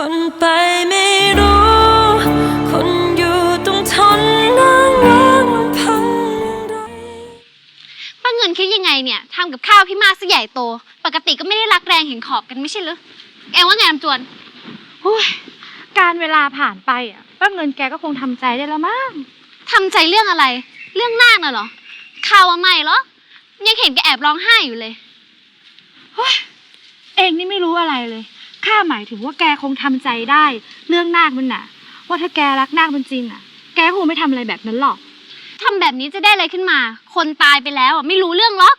คนไปไม่รู้ คนอยู่ต้องทนนั่งร้องลำพังอย่างไรป้าเงินคิดยังไงเนี่ยทำกับข้าวพี่มากซะใหญ่โต ปกติก็ไม่ได้รักแรงเห็นขอบกันไม่ใช่เหรอแอมว่าไงลำจวนหุ้ยการเวลาผ่านไปอะป้าเงินแกก็คงทำใจได้แล้วมั้งทำใจเรื่องอะไร เรื่องนาคน่ะเหรอข่าวว่าไม่เหรอยังเห็นแกแอบร้องไห้อยู่เลยเองนี่ไม่รู้อะไรเลย ข้าหมายถึงว่าแกคงทำใจได้ เรื่องนาคมันน่ะ ว่าถ้าแกรักนาคมันจริงอะ แกคงไม่ทำอะไรแบบนั้นหรอก ทำแบบนี้จะได้อะไรขึ้นมา คนตายไปแล้วอะไม่รู้เรื่องหรอก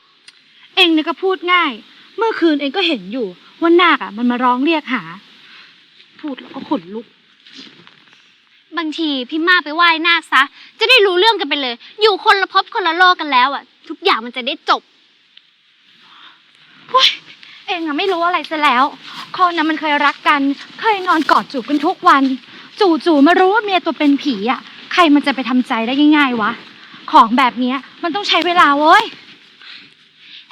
เองเนี่ยก็พูดง่าย เมื่อคืนเองก็เห็นอยู่ว่านาคอะ มันมาร้องเรียกหา พูดแล้วก็ขนลุก บางทีพี่มากไปไหว้นาคซะ จะได้รู้เรื่องกันไปเลย อยู่คนละภพคนละโลกกันแล้วอะ ทุกอย่างมันจะได้จบ เองอะไม่รู้อะไรซะแล้ว คนนั้นมันเคยรักกัน เคยนอนกอดจูบกันทุกวัน จู่ๆมารู้ว่าเมียตัวเป็นผีอะใครมันจะไปทำใจได้ง่ายๆวะ ของแบบเนี้ยมันต้องใช้เวลาเว้ย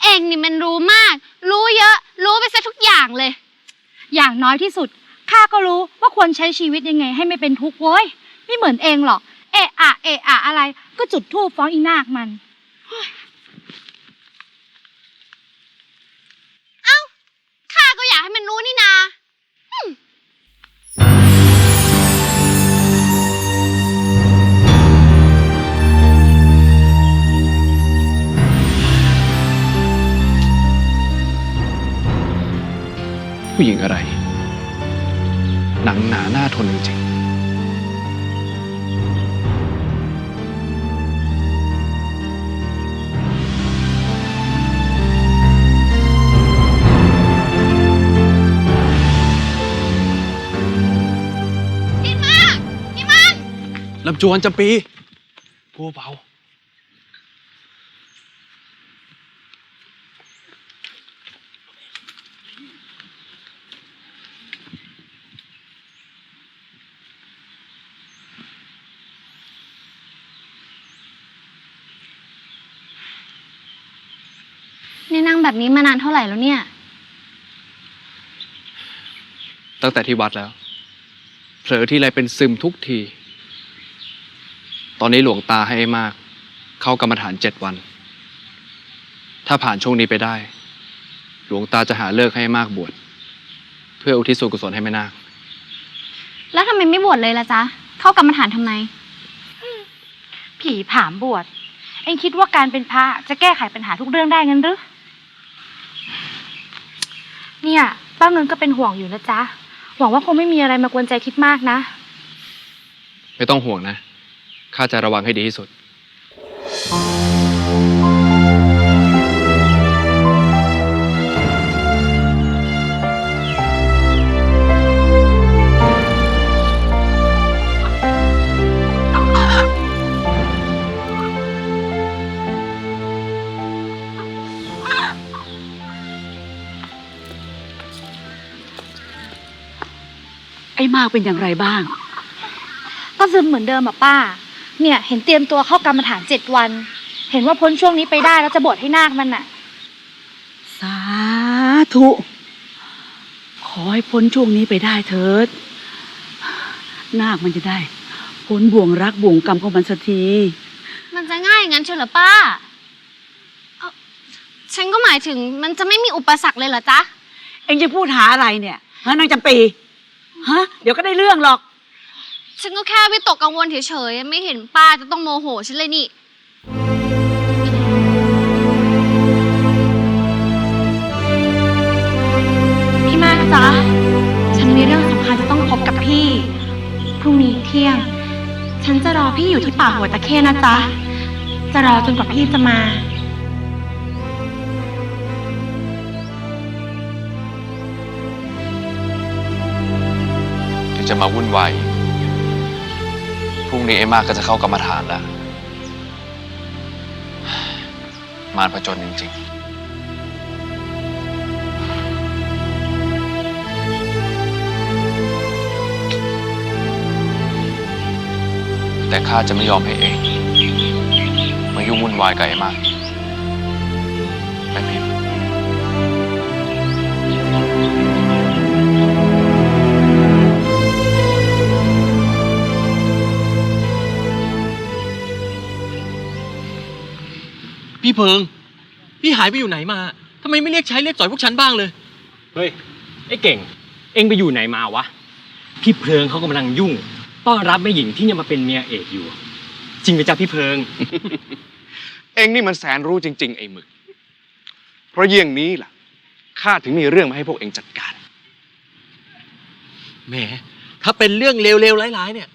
เองนี่มันรู้มาก รู้เยอะ รู้ไปซะทุกอย่างเลย อย่างน้อยที่สุดข้าก็รู้ว่าควรใช้ชีวิตยังไง ให้ไม่เป็นทุกข์เว้ย ไม่เหมือนเองหรอก เอะอะเอะอะอะไร ก็จุดธูปฟ้องอีนาคมัน ข้าก็อยาก ให้มันรู้นี่นาผู้หญิงอะไร หนังหนาหน้าทนจริง จวนจำปีพูดเบานี่นั่งแบบนี้มานานเท่าไหร่แล้วเนี่ย ตั้งแต่ที่วัดแล้วเผลอที่ไรเป็นซึมทุกทีต อนนี้หลวงตาให้มาก เข้ากรรมฐานเจ็ดวัน ถ้าผ่านช่วงนี้ไปได้ หลวงตาจะหาเลิกให้มากบวชเพื่ออุทิศส่วนกุศลให้แม่นาคแล้วทำไมไม่บวชเลยล่ะจ๊ะ เข้ากรรมฐานทำไม ผีผามบวช เองคิดว่าการเป็นพระจะแก้ไขปัญหาทุกเรื่องได้งั้นหรือ เนี่ย ป้าเงินก็เป็นห่วงอยู่นะจ๊ะ หวังว่าคงไม่มีอะไรมากวนใจทิดมากนะ ไม่ต้องห่วงนะ ข้าจะระวังให้ดีที่สุด ไอ้มากเป็นอย่างไรบ้าง ก็ซึมเหมือนเดิมอะป้า เนี่ยเห็นเตรียมตัวเข้ากรรมฐานเจ็ดวัน เห็นว่าพ้นช่วงนี้ไปได้แล้วจะบวชให้นาคมันน่ะ สาธุ ขอให้พ้นช่วงนี้ไปได้เถิด นาคมันจะได้ พ้นบ่วงรักบ่วงกรรมของมันสักที มันจะง่ายอย่างนั้นเชียวเหรอป้าเอ้าฉันก็หมายถึงมันจะไม่มีอุปสรรคเลยเหรอจ๊ะ เอ็งจะพูดหาอะไรเนี่ยฮะนางจำปีฮะเดี๋ยวก็ได้เรื่องหรอก ฉันก็แค่วิตกกังวลเฉยๆ ไม่เห็นป้าจะต้องโมโหฉันเลยนี่ พี่มากจ๊ะ ฉันมีเรื่องสำคัญจะต้องพบกับพี่ พรุ่งนี้เที่ยง ฉันจะรอพี่อยู่ที่ป่าหัวตะเข้นะจ๊ะ จะรอจนกว่าพี่จะมาเดี๋ยวจะมาวุ่นวายอีก พรุ่งนี้ไอ้มากก็จะเข้ากรรมฐานแล้ว มารผจญจริง ๆแต่ข้าจะไม่ยอมให้เอง มายุ่งวุ่นวายกับไอ้มาก ไม่ผิด พี่เพิง พี่หายไปอยู่ไหนมาทำไมไม่เรียกใช้เรียกจ่อยพวกฉันบ้างเลย เฮ้ย ไอ้เก่ง เอ็งไปอยู่ไหนมาวะ พี่เพลิงเขากำลังยุ่ง ต้อนรับแม่หญิงที่จะมาเป็นเมียเอกอยู่ จริงไหมจ๊ะพี่เพลิง เองนี่มันแสนรู้จริง ๆ ไอ้หมึก เพราะเยี่ยงนี้ล่ะข้าถึงมีเรื่องมาให้พวกเองจัดการ แหม ถ้าเป็นเรื่องเลวๆร้ายๆเนี่ย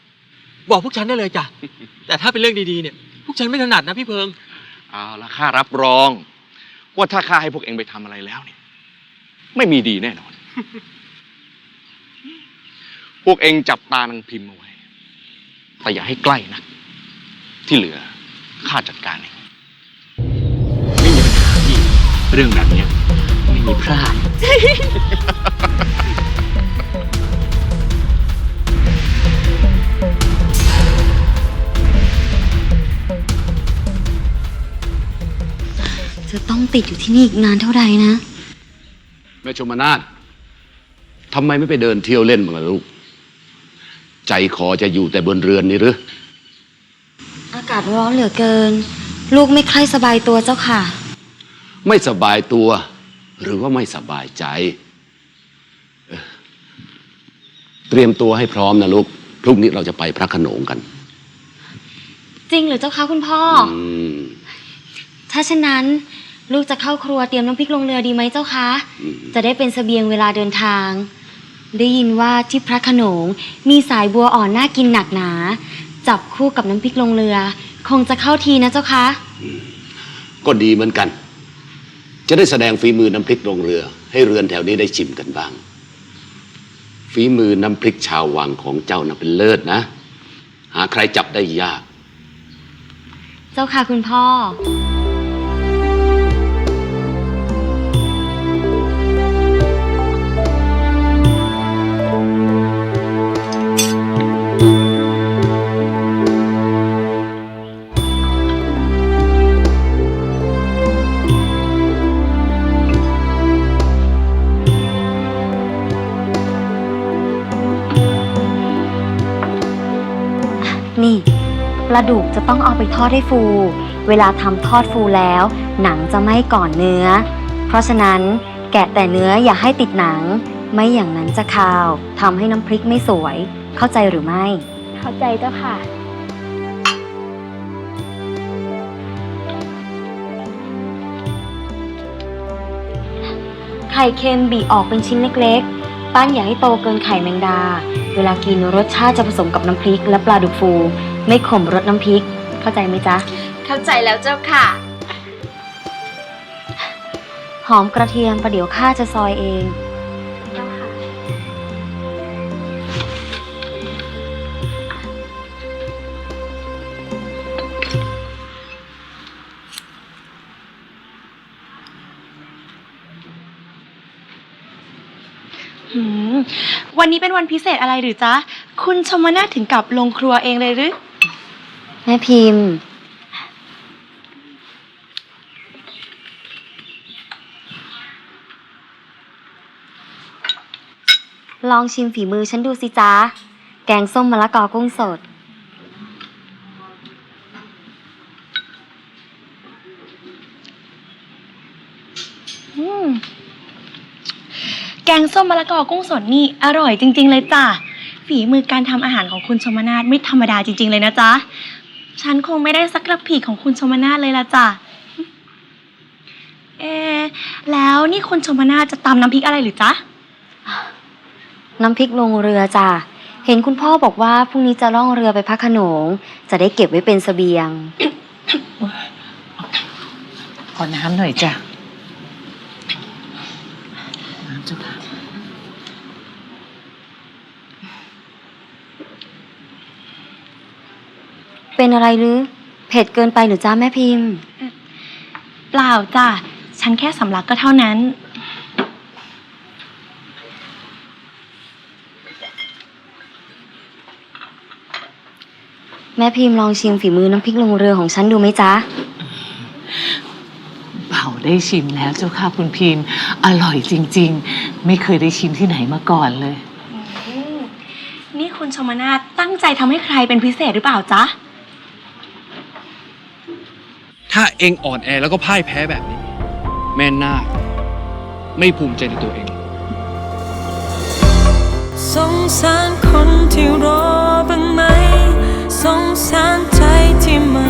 บอกพวกฉันได้เลยจ้ะ แต่ถ้าเป็นเรื่องดีๆเนี่ย พวกฉันไม่ถนัดนะพี่เพิง เอาละข้ารับรอง ว่าถ้าข้าให้พวกเองไปทำอะไรแล้วเนี่ย ไม่มีดีแน่นอน พวกเองจับตานางพิมพ์เอาไว้ แต่อย่าให้ใกล้นะ ที่เหลือข้าจัดการเองไม่มีปัญหาพี่เรื่องแบบเนี้ยไม่มีพลาด จะต้องติดอยู่ที่นี่อีกนานเท่าไหร่นะ แม่ชมนาททำไมไม่ไปเดินเที่ยวเล่นบ้างล่ะลูก ใจคอจะอยู่แต่บนเรือนนี่หรือ อากาศร้อนเหลือเกิน ลูกไม่ใคร่สบายตัวเจ้าค่ะ ไม่สบายตัว หรือว่าไม่สบายใจเออเตรียมตัวให้พร้อมนะลูก พรุ่งนี้เราจะไปพระโขนงกัน จริงหรือเจ้าคะคุณพ่อออืม ถ้าเช่นนั้น ลูกจะเข้าครัวเตรียมน้ำพริกลงเรือดีไหมเจ้าคะอืมจะได้เป็นเสบียงเวลาเดินทาง ได้ยินว่าที่พระโขนงมีสายบัวอ่อนน่ากินหนักหนา จับคู่กับน้ำพริกลงเรือ คงจะเข้าทีนะเจ้าคะ ก็ดีเหมือนกัน จะได้แสดงฝีมือน้ำพริกลงเรือ ให้เรือนแถวนี้ได้ชิมกันบ้าง ฝีมือน้ำพริกชาววังของเจ้าน่ะเป็นเลิศนะ หาใครจับได้ยาก เจ้าค่ะคุณพ่อ ปลาดุกจะต้องเอาไปทอดให้ฟู เวลาทำทอดฟูแล้ว หนังจะไม่ก่อนเนื้อ เพราะฉะนั้นแกะแต่เนื้ออย่าให้ติดหนัง ไม่อย่างนั้นจะคาวทำให้น้ำพริกไม่สวย เข้าใจหรือไม่ เข้าใจเจ้าค่ะ ไข่เค็มบีออกเป็นชิ้นเล็กๆ ปั้นอย่าให้โตเกินไข่แมงดา เวลากินรสชาติจะผสมกับน้ำพริกและปลาดุกฟู ไม่ขมรสน้ำพริก เข้าใจไหมจ๊ะ เข้าใจแล้วเจ้าค่ะ หอมกระเทียมประเดี๋ยวข้าจะซอยเอง เจ้าค่ะ หืมวันนี้เป็นวันพิเศษอะไรหรือจ๊ะ คุณชมนาถถึงกับลงครัวเองเลยหรือแม่พิมพ์ ลองชิมฝีมือฉันดูสิจ๊ะแกงส้มมะละกอกุ้งสดอืมแกงส้มมะละกอกุ้งสดนี่อร่อยจริง ๆ เลยจ้ะ ฝีมือการทำอาหารของคุณชมนาถไม่ธรรมดาจริง ๆ เลยนะจ๊ะ ฉันคงไม่ได้สักกระผีของคุณชมนาถเลยละจ้ะ เอะแล้วนี่คุณชมนาถจะตำน้ำพริกอะไรหรือจ๊ะ น้ำพริกลงเรือจ้ะ เห็นคุณพ่อบอกว่าพรุ่งนี้จะล่องเรือไปพักขนง จะได้เก็บไว้เป็นเสบียง ขอน้ำหน่อยจ้ะ น้ำเจ้าค่ะ เป็นอะไรหรือ เผ็ดเกินไปหรือจ้าแม่พิมพ์ เปล่าจ้ะ ฉันแค่สำลักก็เท่านั้น แม่พิมพ์ลองชิมฝีมือน้ำพริกลงเรือของฉันดูไหมจ๊ะเป่าได้ชิมแล้วเจ้าค่ะคุณพิมพ์ อร่อยจริง ๆ ไม่เคยได้ชิมที่ไหนมาก่อนเลยอืมนี่คุณชมนาถตั้งใจทำให้ใครเป็นพิเศษหรือเปล่าจ๊ะ ถ้าเองอ่อนแอแล้วก็พ่ายแพ้แบบนี้ แม่นาคไม่ภูมิใจในตัวเอง สงสารคนที่รอบ้างไหม สงสารใจที่มัน